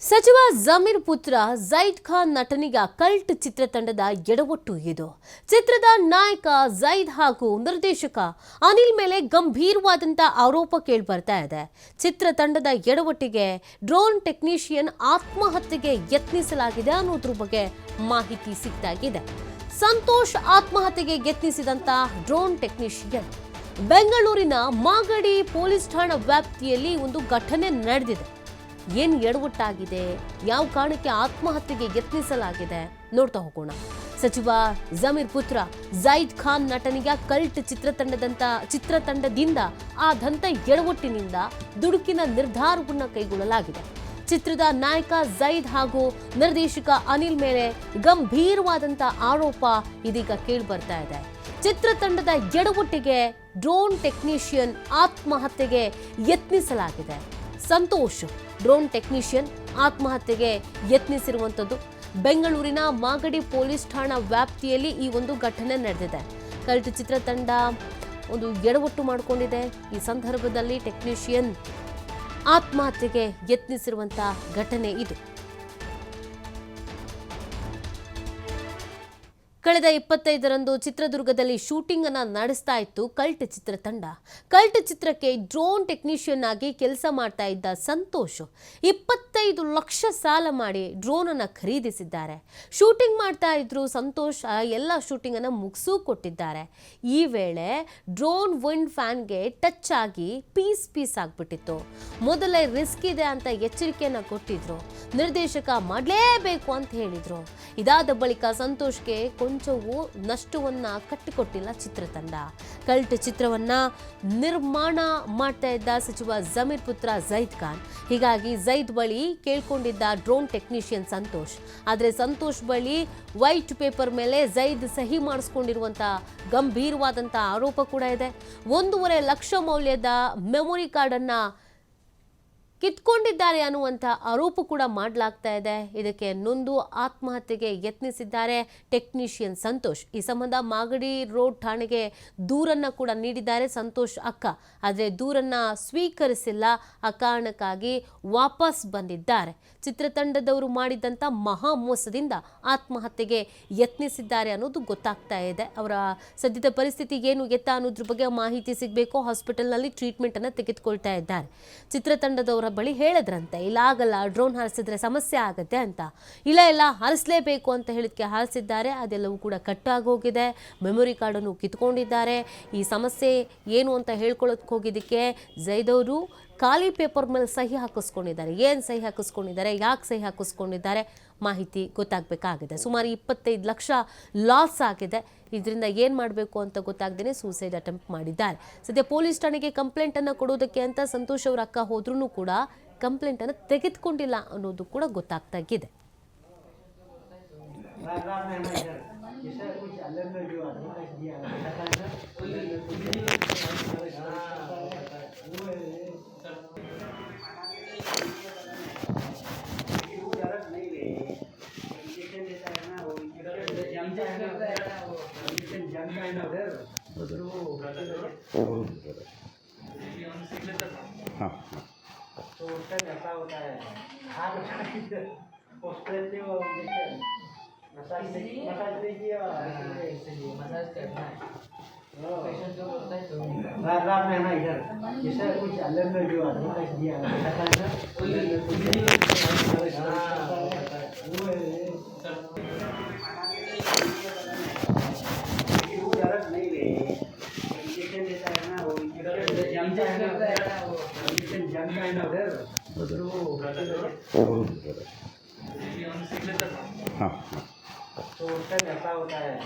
ಸಚಿವ ಜಮೀರ್ ಪುತ್ರ ಜೈದ್ ಖಾನ್ ನಟನಿಗ ಕಲ್ಟ್ ಚಿತ್ರತಂಡದ ಎಡವಟ್ಟು ಇದು. ಚಿತ್ರದ ನಾಯಕ ಜೈದ್ ಹಾಗೂ ನಿರ್ದೇಶಕ ಅನಿಲ್ ಮೇಲೆ ಗಂಭೀರವಾದಂಥ ಆರೋಪ ಕೇಳಿಬರ್ತಾ ಇದೆ. ಚಿತ್ರತಂಡದ ಎಡವಟ್ಟಿಗೆ ಡ್ರೋನ್ ಟೆಕ್ನಿಷಿಯನ್ ಆತ್ಮಹತ್ಯೆಗೆ ಯತ್ನಿಸಲಾಗಿದೆ ಅನ್ನೋದ್ರ ಬಗ್ಗೆ ಮಾಹಿತಿ ಸಿಗ್ತಾಗಿದೆ. ಸಂತೋಷ್ ಆತ್ಮಹತ್ಯೆಗೆ ಯತ್ನಿಸಿದಂತ ಡ್ರೋನ್ ಟೆಕ್ನಿಷಿಯನ್ ಬೆಂಗಳೂರಿನ ಮಾಗಡಿ ಪೊಲೀಸ್ ಠಾಣಾ ವ್ಯಾಪ್ತಿಯಲ್ಲಿ ಒಂದು ಘಟನೆ ನಡೆದಿದೆ. ಏನು ಎಡವಟ್ಟಾಗಿದೆ ಯಾವ ಕಾರಣಕ್ಕೆ ಆತ್ಮಹತ್ಯೆಗೆ ಯತ್ನಿಸಲಾಗಿದೆ? ನೋಡ್ತಾ ಹೋಗೋಣ. ಸಚಿವ ಜಮೀರ್ ಪುತ್ರ ಜೈದ್ ಖಾನ್ ನಟನಿಗೆ ಕಲ್ಟ್ ಚಿತ್ರತಂಡದಂತ ಚಿತ್ರತಂಡದಿಂದ ಆ ದಂತ ಎಡವಟ್ಟಿನಿಂದ ದುಡುಕಿನ ನಿರ್ಧಾರವನ್ನ ಕೈಗೊಳ್ಳಲಾಗಿದೆ. ಚಿತ್ರದ ನಾಯಕ ಜೈದ್ ಹಾಗೂ ನಿರ್ದೇಶಕ ಅನಿಲ್ ಮೇಲೆ ಗಂಭೀರವಾದಂತ ಆರೋಪ ಇದೀಗ ಕೇಳಿ ಬರ್ತಾ ಇದೆ. ಚಿತ್ರತಂಡದ ಎಡವಟ್ಟಿಗೆ ಡ್ರೋನ್ ಟೆಕ್ನಿಷಿಯನ್ ಆತ್ಮಹತ್ಯೆಗೆ ಯತ್ನಿಸಲಾಗಿದೆ. ಸಂತೋಷ್, ಡ್ರೋನ್ ಟೆಕ್ನಿಷಿಯನ್ ಆತ್ಮಹತ್ಯೆಗೆ ಯತ್ನಿಸಿರುವಂಥದ್ದು. ಬೆಂಗಳೂರಿನ ಮಾಗಡಿ ಪೊಲೀಸ್ ಠಾಣಾ ವ್ಯಾಪ್ತಿಯಲ್ಲಿ ಈ ಒಂದು ಘಟನೆ ನಡೆದಿದೆ. ಕಲ್ಟ್ ಚಿತ್ರತಂಡ ಒಂದು ಎಡವಟ್ಟು ಮಾಡಿಕೊಂಡಿದೆ. ಈ ಸಂದರ್ಭದಲ್ಲಿ ಟೆಕ್ನಿಷಿಯನ್ ಆತ್ಮಹತ್ಯೆಗೆ ಯತ್ನಿಸಿರುವಂಥ ಘಟನೆ ಇದು. ಕಳೆದ ಇಪ್ಪತ್ತೈದರಂದು ಚಿತ್ರದುರ್ಗದಲ್ಲಿ ಶೂಟಿಂಗ್ ಅನ್ನು ನಡೆಸ್ತಾ ಇತ್ತು ಕಲ್ಟ್ ಚಿತ್ರತಂಡ ಕಲ್ಟ್ ಚಿತ್ರಕ್ಕೆ ಡ್ರೋನ್ ಟೆಕ್ನಿಷಿಯನ್ ಆಗಿ ಕೆಲಸ ಮಾಡ್ತಾ ಇದ್ದ ಸಂತೋಷ್ ಇಪ್ಪತ್ತೈದು ಲಕ್ಷ ಸಾಲ ಮಾಡಿ ಡ್ರೋನ್ ಅನ್ನು ಖರೀದಿಸಿದ್ದಾರೆ. ಶೂಟಿಂಗ್ ಮಾಡ್ತಾ ಇದ್ರು ಸಂತೋಷ್ ಎಲ್ಲ ಶೂಟಿಂಗ್ ಅನ್ನ ಮುಗಿಸೂ ಕೊಟ್ಟಿದ್ದಾರೆ. ಈ ವೇಳೆ ಡ್ರೋನ್ ವಿಂಡ್ ಫ್ಯಾನ್ಗೆ ಟಚ್ ಆಗಿ ಪೀಸ್ ಪೀಸ್ ಆಗ್ಬಿಟ್ಟಿತ್ತು. ಮೊದಲೇ ರಿಸ್ಕ್ ಇದೆ ಅಂತ ಎಚ್ಚರಿಕೆಯನ್ನು ಕೊಟ್ಟಿದ್ರು. ನಿರ್ದೇಶಕ ಮಾಡಲೇಬೇಕು ಅಂತ ಹೇಳಿದ್ರು. ಇದಾದ ಬಳಿಕ ಸಂತೋಷ್ಗೆ ಕೊಂಚವೂ ನಷ್ಟವನ್ನ ಕಟ್ಟಿಕೊಟ್ಟಿಲ್ಲ ಚಿತ್ರತಂಡ. ಕಲ್ಟ್ ಚಿತ್ರವನ್ನ ನಿರ್ಮಾಣ ಮಾಡ್ತಾ ಇದ್ದ ಸಚಿವ ಜಮೀರ್ ಪುತ್ರ ಜೈದ್ ಖಾನ್. ಹೀಗಾಗಿ ಜೈದ್ ಬಳಿ ಕೇಳ್ಕೊಂಡಿದ್ದ ಡ್ರೋನ್ ಟೆಕ್ನಿಷಿಯನ್ ಸಂತೋಷ್. ಆದರೆ ಸಂತೋಷ್ ಬಳಿ ವೈಟ್ ಪೇಪರ್ ಮೇಲೆ ಜೈದ್ ಸಹಿ ಮಾಡಿಸ್ಕೊಂಡಿರುವಂಥ ಗಂಭೀರವಾದಂಥ ಆರೋಪ ಕೂಡ ಇದೆ. ಒಂದೂವರೆ ಲಕ್ಷ ಮೌಲ್ಯದ ಮೆಮೊರಿ ಕಾರ್ಡನ್ನ ಕಿತ್ಕೊಂಡಿದ್ದಾರೆ ಅನ್ನುವಂಥ ಆರೋಪ ಕೂಡ ಮಾಡಲಾಗ್ತಾ ಇದೆ. ಇದಕ್ಕೆ ನೊಂದು ಆತ್ಮಹತ್ಯೆಗೆ ಯತ್ನಿಸಿದ್ದಾರೆ ಟೆಕ್ನಿಷಿಯನ್ ಸಂತೋಷ್. ಈ ಸಂಬಂಧ ಮಾಗಡಿ ರೋಡ್ ಠಾಣೆಗೆ ದೂರನ್ನ ಕೂಡ ನೀಡಿದ್ದಾರೆ ಸಂತೋಷ್ ಅಕ್ಕ. ಆದರೆ ದೂರನ್ನ ಸ್ವೀಕರಿಸಿಲ್ಲ ಆ ಕಾರಣಕ್ಕಾಗಿ ವಾಪಸ್ ಬಂದಿದ್ದಾರೆ. ಚಿತ್ರತಂಡದವರು ಮಾಡಿದಂಥ ಮಹಾ ಮೋಸದಿಂದ ಆತ್ಮಹತ್ಯೆಗೆ ಯತ್ನಿಸಿದ್ದಾರೆ ಅನ್ನೋದು ಗೊತ್ತಾಗ್ತಾ ಇದೆ. ಅವರ ಸದ್ಯದ ಪರಿಸ್ಥಿತಿ ಏನು, ಎತ್ತ ಅನ್ನೋದ್ರ ಬಗ್ಗೆ ಮಾಹಿತಿ ಸಿಗಬೇಕು. ಹಾಸ್ಪಿಟಲ್ನಲ್ಲಿ ಟ್ರೀಟ್ಮೆಂಟನ್ನು ತೆಗೆದುಕೊಳ್ತಾ ಇದ್ದಾರೆ. ಚಿತ್ರತಂಡದವರ ಬಳಿ ಹೇಳಿದ್ರಂತೆ ಇಲ್ಲ ಆಗಲ್ಲ ಡ್ರೋನ್ ಹಾರಿಸಿದ್ರೆ ಸಮಸ್ಯೆ ಆಗುತ್ತೆ ಅಂತ. ಇಲ್ಲ ಇಲ್ಲ, ಹಾರಿಸಲೇಬೇಕು ಅಂತ ಹೇಳಿದಕ್ಕೆ ಹಾರಿಸಿದ್ದಾರೆ, ಅದೆಲ್ಲವೂ ಕೂಡ ಕಟ್ಟಾಗೋಗಿದೆ. ಮೆಮೊರಿ ಕಾರ್ಡನ್ನು ಕಿತ್ಕೊಂಡಿದ್ದಾರೆ. ಈ ಸಮಸ್ಯೆ ಏನು ಅಂತ ಹೇಳ್ಕೊಳ್ಳೋದಕ್ಕೆ ಹೋಗಿದ್ದಕ್ಕೆ ಜೈದವರು ಖಾಲಿ ಪೇಪರ್ ಮೇಲೆ ಸಹಿ ಹಾಕಿಸ್ಕೊಂಡಿದ್ದಾರೆ. ಏನು ಸಹಿ ಹಾಕಿಸ್ಕೊಂಡಿದ್ದಾರೆ? ಯಾಕೆ ಸಹಿ ಹಾಕಿಸ್ಕೊಂಡಿದ್ದಾರೆ? ಮಾಹಿತಿ ಗೊತ್ತಾಗಬೇಕಾಗಿದೆ. ಸುಮಾರು ಇಪ್ಪತ್ತೈದು ಲಕ್ಷ ಲಾಸ್ ಆಗಿದೆ. ಇದರಿಂದ ಏನು ಮಾಡಬೇಕು ಅಂತ ಗೊತ್ತಾಗ್ದೇ ಸೂಸೈಡ್ ಅಟೆಂಪ್ಟ್ ಮಾಡಿದ್ದಾರೆ. ಸದ್ಯ ಪೊಲೀಸ್ ಠಾಣೆಗೆ ಕಂಪ್ಲೇಂಟನ್ನು ಕೊಡೋದಕ್ಕೆ ಅಂತ ಸಂತೋಷ್ ಅವರ ಅಕ್ಕ ಹೋದ್ರೂ ಕೂಡ ಕಂಪ್ಲೇಂಟನ್ನು ತೆಗೆದುಕೊಂಡಿಲ್ಲ ಅನ್ನೋದು ಕೂಡ ಗೊತ್ತಾಗ್ತಾಗಿದೆ हाँ। तो उससे नशा होता है हाथ उससे वो मसाज मसाज लीजिए मसाज करना है रात में ना इधर जैसे कुछ अलग में जो आदमी का दिया है वो हाँ। तो उसका ऐसा होता है।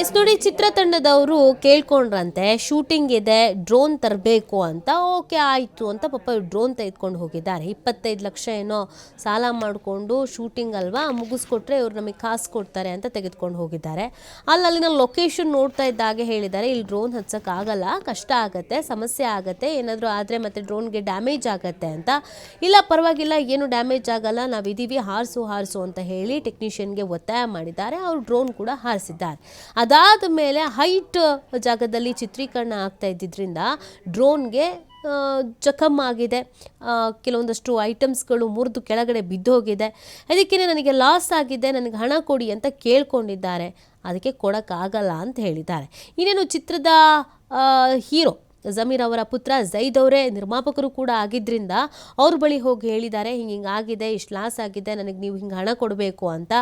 ಎಸ್ ನೋಡಿ, ಚಿತ್ರತಂಡದವರು ಕೇಳ್ಕೊಂಡ್ರಂತೆ ಶೂಟಿಂಗ್ ಇದೆ ಡ್ರೋನ್ ತರಬೇಕು ಅಂತ. ಓಕೆ, ಆಯಿತು ಅಂತ ಪಾಪ ಡ್ರೋನ್ ತೆಗೆದುಕೊಂಡು ಹೋಗಿದ್ದಾರೆ. ಇಪ್ಪತ್ತೈದು ಲಕ್ಷ ಏನೋ ಸಾಲ ಮಾಡಿಕೊಂಡು ಶೂಟಿಂಗ್ ಅಲ್ವಾ, ಮುಗಿಸ್ಕೊಟ್ರೆ ಇವ್ರು ನಮಗೆ ಕಾಸು ಕೊಡ್ತಾರೆ ಅಂತ ತೆಗೆದುಕೊಂಡು ಹೋಗಿದ್ದಾರೆ. ಅಲ್ಲಿ ಅಲ್ಲಿನ ಲೊಕೇಶನ್ ನೋಡ್ತಾ ಇದ್ದಾಗೆ ಹೇಳಿದ್ದಾರೆ. ಇಲ್ಲಿ ಡ್ರೋನ್ ಹಚ್ಚೋಕ್ಕಾಗಲ್ಲ ಕಷ್ಟ ಆಗುತ್ತೆ, ಸಮಸ್ಯೆ ಆಗುತ್ತೆ, ಏನಾದರೂ ಆದರೆ ಮತ್ತೆ ಡ್ರೋನ್ಗೆ ಡ್ಯಾಮೇಜ್ ಆಗುತ್ತೆ ಅಂತ. ಇಲ್ಲ, ಪರವಾಗಿಲ್ಲ, ಏನು ಡ್ಯಾಮೇಜ್ ಆಗಲ್ಲ, ನಾವು ನಾವಿದ್ದೀವಿ ಹಾರಿಸು ಹಾರಿಸು ಅಂತ ಹೇಳಿ ಟೆಕ್ನಿಷಿಯನ್ಗೆ ಒತ್ತಾಯ ಮಾಡಿದ್ದಾರೆ. ಅವರು ಡ್ರೋನ್ ಕೂಡ ಹಾರಿಸಿದ್ದಾರೆ. ಅದಾದ ಮೇಲೆ ಹೈಟ್ ಜಾಗದಲ್ಲಿ ಚಿತ್ರೀಕರಣ ಆಗ್ತಾ ಇದ್ದಿದ್ದರಿಂದ ಡ್ರೋನ್ಗೆ ಜಖಮ್ ಆಗಿದೆ. ಕೆಲವೊಂದಷ್ಟು ಐಟಮ್ಸ್ಗಳು ಮುರಿದು ಕೆಳಗಡೆ ಬಿದ್ದೋಗಿದೆ. ಅದಕ್ಕೇ ನನಗೆ ಲಾಸ್ ಆಗಿದೆ, ನನಗೆ ಹಣ ಕೊಡಿ ಅಂತ ಕೇಳ್ಕೊಂಡಿದ್ದಾರೆ. ಅದಕ್ಕೆ ಕೊಡೋಕ್ಕಾಗಲ್ಲ ಅಂತ ಹೇಳಿದ್ದಾರೆ. ಇನ್ನೇನು ಚಿತ್ರದ ಹೀರೋ ಜಮೀರ್ ಅವರ ಪುತ್ರ ಜೈದ್ ಅವರೇ ನಿರ್ಮಾಪಕರು ಕೂಡ ಆಗಿದ್ದರಿಂದ ಅವ್ರ ಬಳಿ ಹೋಗಿ ಹೇಳಿದ್ದಾರೆ, ಹಿಂಗೆ ಹಿಂಗಾಗಿದೆ ಇಷ್ಟು ಲಾಸ್ ಆಗಿದೆ, ನನಗೆ ನೀವು ಹಿಂಗೆ ಹಣ ಕೊಡಬೇಕು ಅಂತ.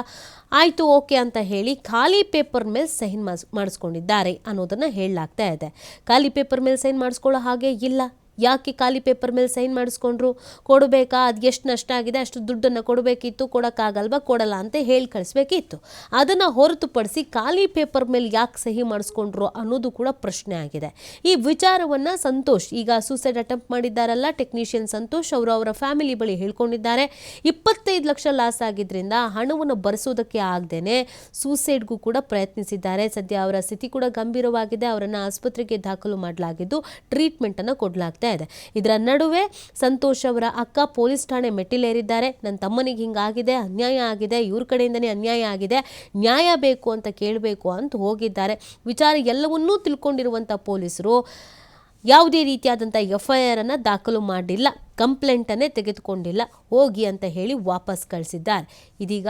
ಆಯಿತು, ಓಕೆ ಅಂತ ಹೇಳಿ ಖಾಲಿ ಪೇಪರ್ ಮೇಲೆ ಸೈನ್ ಮಾಡಿಸ್, ಮಾಡಿಸ್ಕೊಂಡಿದ್ದಾರೆ ಅನ್ನೋದನ್ನು ಹೇಳಲಾಗ್ತಾ ಇದೆ. ಖಾಲಿ ಪೇಪರ್ ಮೇಲೆ ಸೈನ್ ಮಾಡಿಸ್ಕೊಳ್ಳೋ ಹಾಗೆ ಇಲ್ಲ. ಯಾಕೆ ಖಾಲಿ ಪೇಪರ್ ಮೇಲೆ ಸೈನ್ ಮಾಡಿಸ್ಕೊಂಡ್ರು? ಕೊಡಬೇಕಾ? ಅದು ಎಷ್ಟು ನಷ್ಟ ಆಗಿದೆ? ಅಷ್ಟು ದುಡ್ಡನ್ನು ಕೊಡಬೇಕಿತ್ತು, ಕೊಡೋಕ್ಕಾಗಲ್ವಾ? ಕೊಡಲ್ಲ ಅಂತ ಹೇಳಿ ಕಳಿಸ್ಬೇಕಿತ್ತು. ಅದನ್ನು ಹೊರತುಪಡಿಸಿ ಖಾಲಿ ಪೇಪರ್ ಮೇಲೆ ಯಾಕೆ ಸಹಿ ಮಾಡಿಸ್ಕೊಂಡ್ರು ಅನ್ನೋದು ಕೂಡ ಪ್ರಶ್ನೆ ಆಗಿದೆ. ಈ ವಿಚಾರವನ್ನು ಸಂತೋಷ್, ಈಗ ಸೂಸೈಡ್ ಅಟೆಂಪ್ಟ್ ಮಾಡಿದ್ದಾರಲ್ಲ ಟೆಕ್ನಿಷಿಯನ್ ಸಂತೋಷ್ ಅವರು ಅವರ ಫ್ಯಾಮಿಲಿ ಬಳಿ ಹೇಳ್ಕೊಂಡಿದ್ದಾರೆ. ಇಪ್ಪತ್ತೈದು ಲಕ್ಷ ಲಾಸ್ ಆಗಿದ್ರಿಂದ ಹಣವನ್ನು ಬರೆಸೋದಕ್ಕೆ ಆಗದೇನೆ ಸೂಸೈಡ್ಗೂ ಕೂಡ ಪ್ರಯತ್ನಿಸಿದ್ದಾರೆ. ಸದ್ಯ ಅವರ ಸ್ಥಿತಿ ಕೂಡ ಗಂಭೀರವಾಗಿದೆ. ಅವರನ್ನು ಆಸ್ಪತ್ರೆಗೆ ದಾಖಲು ಮಾಡಲಾಗಿದ್ದು ಟ್ರೀಟ್ಮೆಂಟನ್ನು ಕೊಡಲಾಗ್ತಾ ಇದೆ. ಇದರ ನಡುವೆ ಸಂತೋಷ್ ಅವರ ಅಕ್ಕ ಪೊಲೀಸ್ ಠಾಣೆ ಮೆಟ್ಟಿಲೇರಿದ್ದಾರೆ. ನನ್ನ ತಮ್ಮನಿಗೆ ಹಿಂಗಾಗಿದೆ ಅನ್ಯಾಯ ಆಗಿದೆ, ಇವ್ರ ಕಡೆಯಿಂದನೇ ಅನ್ಯಾಯ ಆಗಿದೆ, ನ್ಯಾಯ ಬೇಕು ಅಂತ ಕೇಳಬೇಕು ಅಂತ ಹೋಗಿದ್ದಾರೆ. ವಿಚಾರ ಎಲ್ಲವನ್ನೂ ತಿಳ್ಕೊಂಡಿರುವಂಥ ಪೊಲೀಸರು ಯಾವುದೇ ರೀತಿಯಾದಂಥ ಎಫ್ ಐ ಆರನ್ನು ದಾಖಲು ಮಾಡಿಲ್ಲ. ಕಂಪ್ಲೇಂಟನ್ನೇ ತೆಗೆದುಕೊಂಡಿಲ್ಲ. ಹೋಗಿ ಅಂತ ಹೇಳಿ ವಾಪಸ್ ಕಳಿಸಿದ್ದಾರೆ. ಇದೀಗ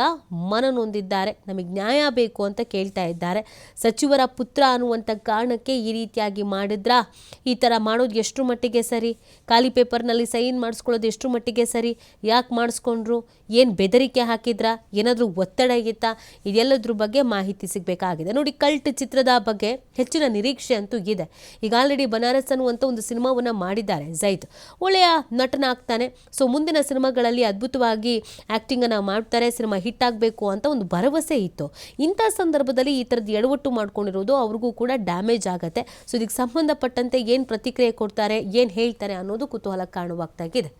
ಮನನೊಂದಿದ್ದಾರೆ ನಮಗೆ ನ್ಯಾಯ ಬೇಕು ಅಂತ ಕೇಳ್ತಾ ಇದ್ದಾರೆ. ಸಚಿವರ ಪುತ್ರ ಅನ್ನುವಂಥ ಕಾರಣಕ್ಕೆ ಈ ರೀತಿಯಾಗಿ ಮಾಡಿದ್ರಾ? ಈ ಥರ ಮಾಡೋದು ಎಷ್ಟು ಮಟ್ಟಿಗೆ ಸರಿ? ಖಾಲಿ ಪೇಪರ್ನಲ್ಲಿ ಸೈನ್ ಮಾಡಿಸ್ಕೊಳ್ಳೋದು ಎಷ್ಟು ಮಟ್ಟಿಗೆ ಸರಿ? ಯಾಕೆ ಮಾಡಿಸ್ಕೊಂಡ್ರು? ಏನು ಬೆದರಿಕೆ ಹಾಕಿದ್ರಾ? ಏನಾದರೂ ಒತ್ತಡ ಇತ್ತಾ? ಇದೆಲ್ಲದ್ರ ಬಗ್ಗೆ ಮಾಹಿತಿ ಸಿಗಬೇಕಾಗಿದೆ. ನೋಡಿ, ಕಲ್ಟ್ ಚಿತ್ರದ ಬಗ್ಗೆ ಹೆಚ್ಚಿನ ನಿರೀಕ್ಷೆ ಅಂತೂ ಇದೆ. ಈಗ ಆಲ್ರೆಡಿ ಬನಾರಸ್ ಅನ್ನುವಂಥ ಒಂದು ಸಿನಿಮಾವನ್ನು ಮಾಡಿದ್ದಾರೆ ಜೈದ್ ಒಳ್ಳೆಯ ನಟನ ಆಗ್ತಾನೆ. ಸೊ ಮುಂದಿನ ಸಿನಿಮಾಗಳಲ್ಲಿ ಅದ್ಭುತವಾಗಿ ಆ್ಯಕ್ಟಿಂಗನ್ನು ಮಾಡ್ತಾರೆ, ಸಿನಿಮಾ ಹಿಟ್ ಆಗಬೇಕು ಅಂತ ಒಂದು ಭರವಸೆ ಇತ್ತು. ಇಂಥ ಸಂದರ್ಭದಲ್ಲಿ ಈ ಥರದ್ದು ಎಡವಟ್ಟು ಮಾಡ್ಕೊಂಡಿರೋದು ಅವ್ರಿಗೂ ಕೂಡ ಡ್ಯಾಮೇಜ್ ಆಗುತ್ತೆ. ಸೊ ಇದಕ್ಕೆ ಸಂಬಂಧಪಟ್ಟಂತೆ ಏನು ಪ್ರತಿಕ್ರಿಯೆ ಕೊಡ್ತಾರೆ, ಏನು ಹೇಳ್ತಾರೆ ಅನ್ನೋದು ಕುತೂಹಲ ಕಾರಣವಾಗ್ತಾಗಿದೆ